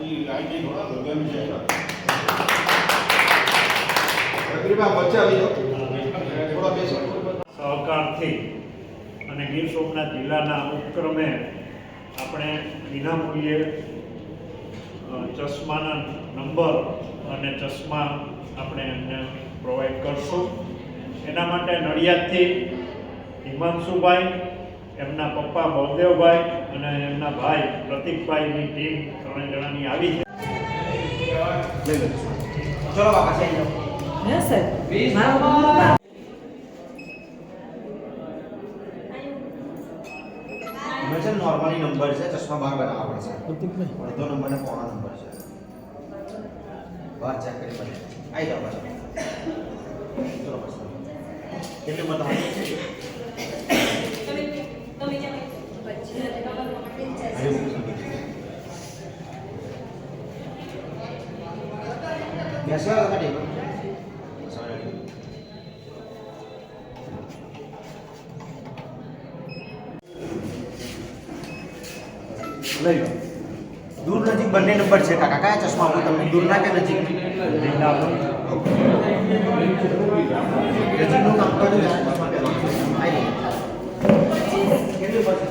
ये आईटी थोड़ा लगन है कृपया बच्चे अभी थोड़ा बेसो સહકારથી અને ગીર સોમનાથ જિલ્લાના ઉપક્રમે આપણે વિનામૂલ્યે અ, ચશ્માના નંબર અને ચશ્મા આપણે એમને પ્રોવાઈડ કરશું એના માટે નડિયાદથી હિમાંશુભાઈ એમના પપ્પા બળદેવભાઈ અને એમના ભાઈ પ્રતિકભાઈની ટીમ ત્રણે જણાની આવી છે. ચલો બાપા છે નોર્મલી નંબર છે ચશ્મા બહાર બનાવવા પડશે અડધો નંબર ને પોણો નંબર છે. બહાર ચેક કરી પડે. આવી જાઓ પાછા. ચલો બસ કેટલી બતાવો બેસો તમે લઈ લો. દૂર નજીક બંને નંબર છે કાકા. કયા ચશ્મા આપું તમને? દૂરના કે નજીક? નજીકનું કામ કરજો ચશ્મા પહેલા. આવી જાઓ. કેટલી બસ?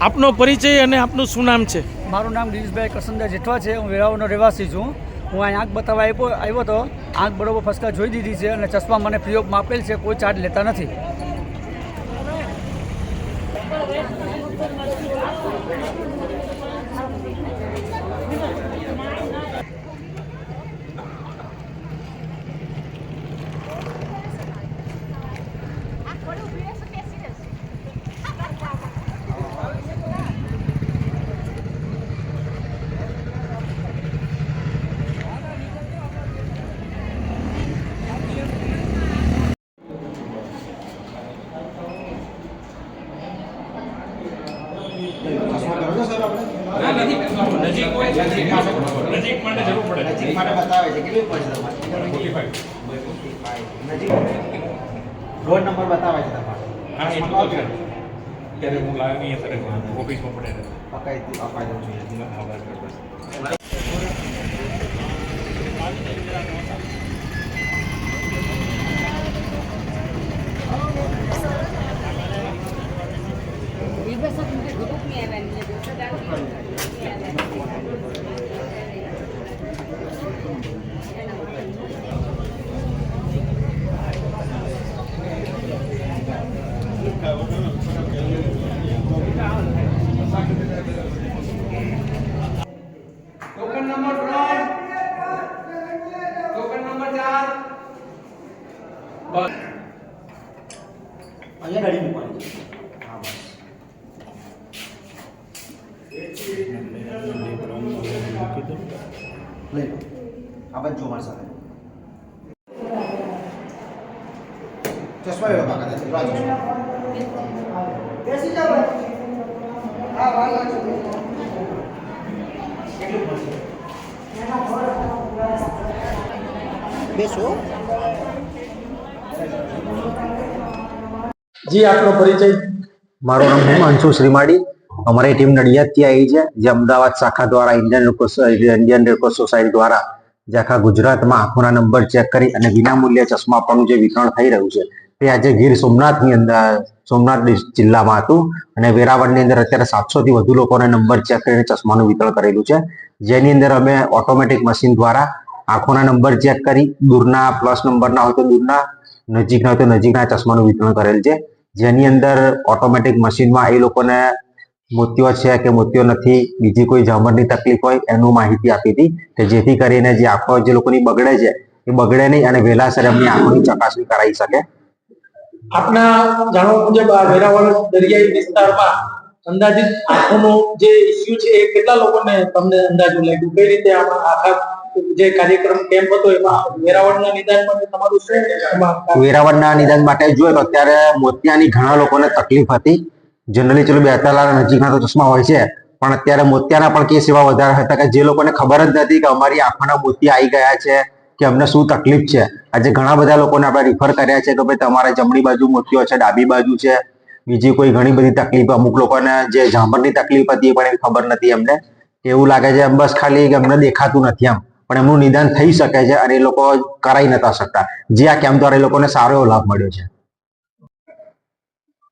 આપનો પરિચય અને આપનું શું નામ છે? મારું નામ ગિરીશભાઈ કરસનદાસ જેઠવા છે. હું વેરાવળનો રહેવાસી છું. હું અહીં આંખ બતાવવા આવ્યો આવ્યો હતો. આંખ બરોબર ફસકા જોઈ દીધી છે અને ચશ્મા મને ફ્રી આપેલ છે, કોઈ ચાર્જ લેતા નથી ચશ્મા કરો છો સર આપણે નજીક માટે બતાવે છે. કેટલી તમારે છે તમારી? નજીક રોડ નંબર બતાવે છે તમારો. ત્યારે હું લાવી અત્યારે ઓફિસમાં પડે પકાઈ અપાઈ દઉં છું ટોકન નંબર ત્રણ ટોકન નંબર ચાર બસ અહીંયા ગાડી મૂકવાની છે હા બસ જી આપનો પરિચય. મારું નામ હિમાંશુ શ્રીમાળી. અમારી ટીમ નડિયાદથી આવી છે. જે અમદાવાદ શાખા દ્વારા ઇન્ડિયન ઇન્ડિયન રેડક્રોસ સોસાયટી દ્વારા જે આખા ગુજરાતમાં આંખોના નંબર ચેક કરી અને વિનામૂલ્યે ચશ્મા આપવાનું જે વિતરણ થઈ રહ્યું છે, તે આજે ગીર સોમનાથની અંદર, સોમનાથ જિલ્લામાં હતું. અને વેરાવળની અંદર અત્યારે સાતસો થી વધુ લોકોને નંબર ચેક કરીને ચશ્માનું વિતરણ કરેલું છે. જેની અંદર અમે ઓટોમેટિક મશીન દ્વારા આંખોના નંબર ચેક કરી, દૂરના પ્લસ નંબરના હોય તો દૂરના, નજીકના હોય તો નજીકના ચશ્માનું વિતરણ કરેલ છે. જેની અંદર ઓટોમેટિક મશીનમાં એ લોકોને મોતિયો છે કે મોતિયો નથી બીજી કોઈ જામરની તકલીફ હોય એનું માહિતી આપી હતી કે જેથી કરીને જે આંખો જે લોકોની બગડે છે એ બગડે નહીં અને વહેલાસર એમની આંખોની ચકાસણી કરાવી શકે. આપના જાણવા મુજબ આ વેરાવળ દરિયાઈ વિસ્તારમાં અંદાજિત આંખોનો જે ઇસ્યુ છે એ કેટલા લોકોને તમને અંદાજો લાગ્યું? કઈ રીતે આખા જે કાર્યક્રમ કેમ્પ હતો એમાં વેરાવળના નિદાન માટે તમારું શું વેરાવળના નિદાન માટે તો અત્યારે મોતિયાની ઘણા લોકોને તકલીફ હતી. જનરલી ચલો બેતાલા નજીકના તો ચશ્મા હોય છે. પણ અત્યારે મોતિયાના પણ કેસ એવા વધારે હતા કે જે લોકોને ખબર જ નથી કે અમારી આંખોના મોતિયા આવી ગયા છે કે અમને શું તકલીફ છે. આજે ઘણા બધા લોકોને આપણે રિફર કર્યા છે કે ભાઈ તમારે જમણી બાજુ મોતિયો છે, ડાબી બાજુ છે. બીજી કોઈ ઘણી બધી તકલીફ, અમુક લોકોને જે ઝામરની તકલીફ હતી એ પણ એવી ખબર નથી એમને એવું લાગે છે બસ ખાલી કે અમને દેખાતું નથી એમ. પણ એમનું નિદાન થઈ શકે છે અને એ લોકો કરાઈ નતા શકતા. જે આ કેમ્પ દ્વારા એ લોકોને સારો એવો લાભ મળ્યો છે.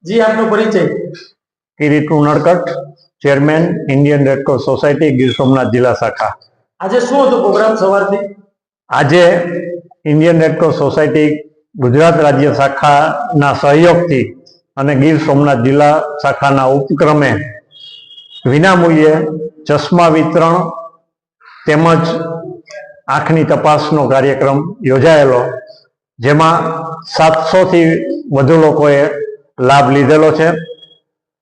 જી આપનો પરિચય. Kirit Unadkat chairman Indian Red Cross society Gir Somnath જિલ્લા શાખા. આજે શું હતું પ્રોગ્રામ સવારથી? આજે ઇન્ડિયન રેડક્રોસ સોસાયટી ગુજરાત રાજ્ય શાખાના સહયોગથી અને ગીર સોમનાથ જિલ્લા શાખાના ઉપક્રમે વિનામૂલ્યે ચશ્મા વિતરણ તેમજ આંખની તપાસનો કાર્યક્રમ યોજાયેલો જેમાં સાતસોથી વધુ લોકોએ લાભ લીધેલો છે.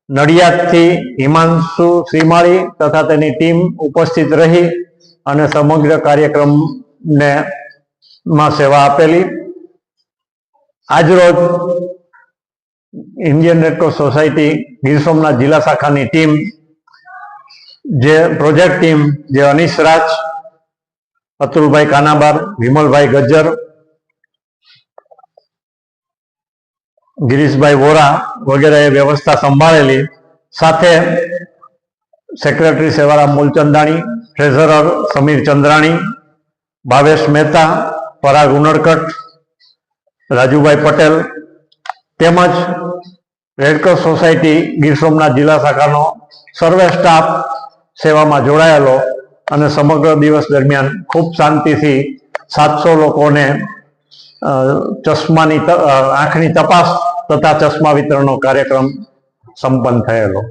નડિયાદથી હિમાંશુ શ્રીમાળી તથા તેની ટીમ ઉપસ્થિત રહી અને સમગ્ર કાર્યક્રમને માં સેવા આપેલી. આજરોજ Indian Red Cross society Gir Somnath જિલ્લા શાખાની ટીમ, જે પ્રોજેક્ટ ટીમ, જે અનિશ રાજ, અતુલભાઈ કાનાબાર, વિમલભાઈ ગજ્જર ગિરીશભાઈ વોરા વગેરેએ વ્યવસ્થા સંભાળેલી. સાથે સેક્રેટરી સેવારામ મૂલચંદાણી ટ્રેઝરર સમીર ચંદ્રાણી, ભાવેશ મહેતા, પરાગ ઉનડકટ, રાજુભાઈ પટેલ તેમજ રેડક્રોસ સોસાયટી ગીર સોમનાથ જિલ્લા શાખાનો સર્વે સ્ટાફ સેવામાં જોડાયેલો અને સમગ્ર દિવસ દરમિયાન ખૂબ શાંતિથી સાતસો લોકોને ચશ્માની આંખની તપાસ તથા ચશ્મા વિતરણનો કાર્યક્રમ સંપન્ન થયેલો.